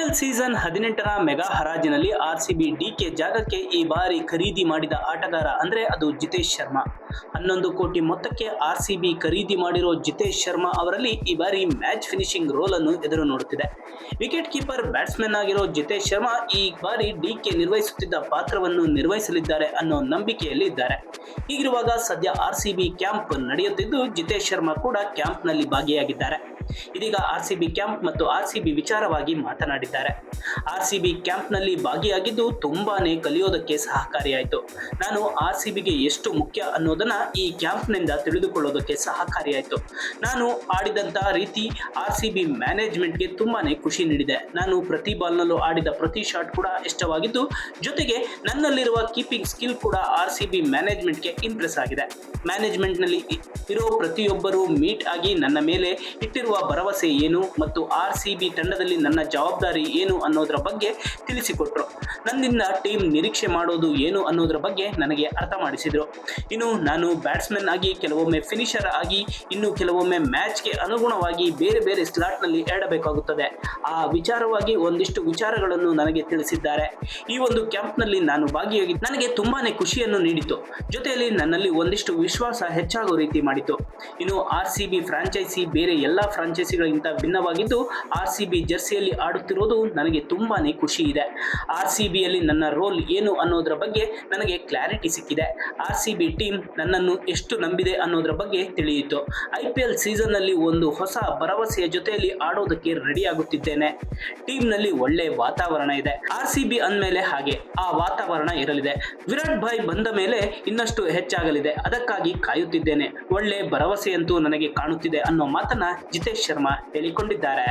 IPL season ಹದಿನೆಂಟರ mega ಹರಾಜಿನಲ್ಲಿ R C B D K ಜಾಗಕ್ಕೆ ಈ ಬಾರಿ ಖರೀದಿ ಮಾಡಿದ ಆಟಗಾರ ಅಂದ್ರೆ ಅದು ಜಿತೇಶ್ ಶರ್ಮಾ. ಹನ್ನೊಂದು ಕೋಟಿ ಮೊತ್ತಕ್ಕೆ ಆರ್ ಸಿ ಬಿ ಖರೀದಿ ಮಾಡಿರೋ ಜಿತೇಶ್ ಶರ್ಮಾ ಅವರಲ್ಲಿ ಈ ಬಾರಿ ಮ್ಯಾಚ್ ಫಿನಿಶಿಂಗ್ ರೋಲ್ ಅನ್ನು ಎದುರು ನೋಡುತ್ತಿದೆ. ವಿಕೆಟ್ ಕೀಪರ್ ಬ್ಯಾಟ್ಸ್ಮನ್ ಆಗಿರೋ ಜಿತೇಶ್ ಶರ್ಮಾ ಈ ಬಾರಿ ಡಿ ಕೆ ನಿರ್ವಹಿಸುತ್ತಿದ್ದ ಪಾತ್ರವನ್ನು ನಿರ್ವಹಿಸಲಿದ್ದಾರೆ ಅನ್ನೋ ನಂಬಿಕೆಯಲ್ಲಿ ಇದ್ದಾರೆ. ಹೀಗಿರುವಾಗ ಸದ್ಯ ಆರ್ ಸಿ ಬಿ ಕ್ಯಾಂಪ್ ನಡೆಯುತ್ತಿದ್ದು ಜಿತೇಶ್ ಶರ್ಮಾ ಕೂಡ ಕ್ಯಾಂಪ್ನಲ್ಲಿ ಭಾಗಿಯಾಗಿದ್ದಾರೆ. ಇದೀಗ ಆರ್ ಸಿ ಬಿ ಕ್ಯಾಂಪ್ ಮತ್ತು ಆರ್ ಸಿ ಬಿ ವಿಚಾರವಾಗಿ ಮಾತನಾಡಿದ್ದಾರೆ. ಆರ್ ಸಿ ಬಿ ಕ್ಯಾಂಪ್ನಲ್ಲಿ ಭಾಗಿಯಾಗಿದ್ದು ತುಂಬಾನೇ ಕಲಿಯೋದಕ್ಕೆ ಸಹಕಾರಿಯಾಯಿತು. ನಾನು ಆರ್ ಸಿ ಬಿಗೆ ಎಷ್ಟು ಮುಖ್ಯ ಅನ್ನೋದನ್ನ ಈ ಕ್ಯಾಂಪ್ನಿಂದ ತಿಳಿದುಕೊಳ್ಳೋದಕ್ಕೆ ಸಹಕಾರಿಯಾಯಿತು. ನಾನು ಆಡಿದಂತಹ ರೀತಿ ಆರ್ ಸಿಬಿ ಮ್ಯಾನೇಜ್ಮೆಂಟ್ ಮ್ಯಾನೇಜ್ಮೆಂಟ್ಗೆ ತುಂಬಾನೇ ಖುಷಿ ನೀಡಿದೆ. ನಾನು ಪ್ರತಿ ಬಾಲ್ನಲ್ಲೂ ಆಡಿದ ಪ್ರತಿ ಶಾಟ್ ಕೂಡ ಇಷ್ಟವಾಗಿದ್ದು, ಜೊತೆಗೆ ನನ್ನಲ್ಲಿರುವ ಕೀಪಿಂಗ್ ಸ್ಕಿಲ್ ಕೂಡ ಆರ್ ಸಿ ಬಿ ಮ್ಯಾನೇಜ್ಮೆಂಟ್ಗೆ ಇಂಪ್ರೆಸ್ ಆಗಿದೆ. ಮ್ಯಾನೇಜ್ಮೆಂಟ್ನಲ್ಲಿ ನಲ್ಲಿ ಇರೋ ಪ್ರತಿಯೊಬ್ಬರೂ ಮೀಟ್ ಆಗಿ ನನ್ನ ಮೇಲೆ ಇಟ್ಟಿರುವ ಭರವಸೆ ಏನು ಮತ್ತು ಆರ್ ಸಿ ಬಿ ತಂಡದಲ್ಲಿ ನನ್ನ ಜವಾಬ್ದಾರಿ ಏನು ಅನ್ನೋದರ ಬಗ್ಗೆ ತಿಳಿಸಿಕೊಟ್ರು. ನನ್ನಿಂದ ಟೀಮ್ ನಿರೀಕ್ಷೆ ಮಾಡೋದು ಏನು ಅನ್ನೋದರ ಬಗ್ಗೆ ನನಗೆ ಅರ್ಥ ಮಾಡಿಸಿದರು. ಇನ್ನು ನಾನು ಬ್ಯಾಟ್ಸ್ಮನ್ ಆಗಿ ಕೆಲವೊಮ್ಮೆ ಫಿನಿಷರ್ ಆಗಿ, ಇನ್ನು ಕೆಲವೊಮ್ಮೆ ಮ್ಯಾಚ್ಗೆ ಅನುಗುಣವಾಗಿ ಬೇರೆ ಬೇರೆ ಸ್ಲಾಟ್ನಲ್ಲಿ ಆಡಬೇಕಾಗುತ್ತದೆ. ಆ ವಿಚಾರವಾಗಿ ಒಂದಿಷ್ಟು ವಿಚಾರಗಳನ್ನು ನನಗೆ ತಿಳಿಸಿದ್ದಾರೆ. ಈ ಒಂದು ಕ್ಯಾಂಪ್ನಲ್ಲಿ ನಾನು ಭಾಗಿಯಾಗಿ ನನಗೆ ತುಂಬಾನೇ ಖುಷಿಯನ್ನು ನೀಡಿತು ಜೊತೆಯಲ್ಲಿ ನನ್ನಲ್ಲಿ ಒಂದಿಷ್ಟು ವಿಶ್ವಾಸ ಹೆಚ್ಚಾಗುವ ರೀತಿ ಮಾಡಿತು ಇನ್ನು ಆರ್ ಸಿ ಬಿ ಫ್ರಾಂಚೈಸಿ ಬೇರೆ ಎಲ್ಲ ಫ್ರಾಂಚೈಸಿಗಳಿಗಿಂತ ಭಿನ್ನವಾಗಿದ್ದು ಆರ್ ಸಿ ಬಿ ಜರ್ಸಿಯಲ್ಲಿ ಆಡುತ್ತಿರುವುದು ನನಗೆ ತುಂಬಾನೇ ಖುಷಿ ಇದೆ. ಆರ್ ಸಿ ಬಿಯಲ್ಲಿ ನನ್ನ ರೋಲ್ ಏನು ಅನ್ನೋದರ ಬಗ್ಗೆ ನನಗೆ ಕ್ಲಾರಿಟಿ ಸಿಕ್ಕಿದೆ. ಆರ್ ಸಿ ಬಿ ಟೀಮ್ ನನ್ನನ್ನು ಎಷ್ಟು ನಂಬಿದೆ ಅನ್ನೋದರ ಬಗ್ಗೆ ತಿಳಿಯಿತು. ಐ ಪಿ ಎಲ್ ಸೀಸನ್ನಲ್ಲಿ ಒಂದು ಹೊಸ ಭರವಸೆಯ ಜೊತೆಯಲ್ಲಿ ಆಡೋದಕ್ಕೆ ರೆಡಿಯಾಗುತ್ತಿದ್ದೇನೆ ಟೀಮ್ನಲ್ಲಿ ಒಳ್ಳೆ ವಾತಾವರಣ ಇದೆ. ಆರ್ ಸಿ ಬಿ ಅಂದಮೇಲೆ ಹಾಗೆ, ಆ ವಾತಾವರಣ ಇರಲಿದೆ. ವಿರಾಟ್ ಭಾಯ್ ಬಂದ ಮೇಲೆ ಇನ್ನಷ್ಟು ಹೆಚ್ಚಾಗಲಿದೆ. ಅದಕ್ಕಾಗಿ ಕಾಯುತ್ತಿದ್ದೇನೆ. ಒಳ್ಳೆ ಭರವಸೆಯಂತೂ ನನಗೆ ಕಾಣುತ್ತಿದೆ ಅನ್ನೋ ಮಾತನ್ನ ಮಹೇಶ್ ಶರ್ಮಾ ಹೇಳಿಕೊಂಡಿದ್ದಾರೆ.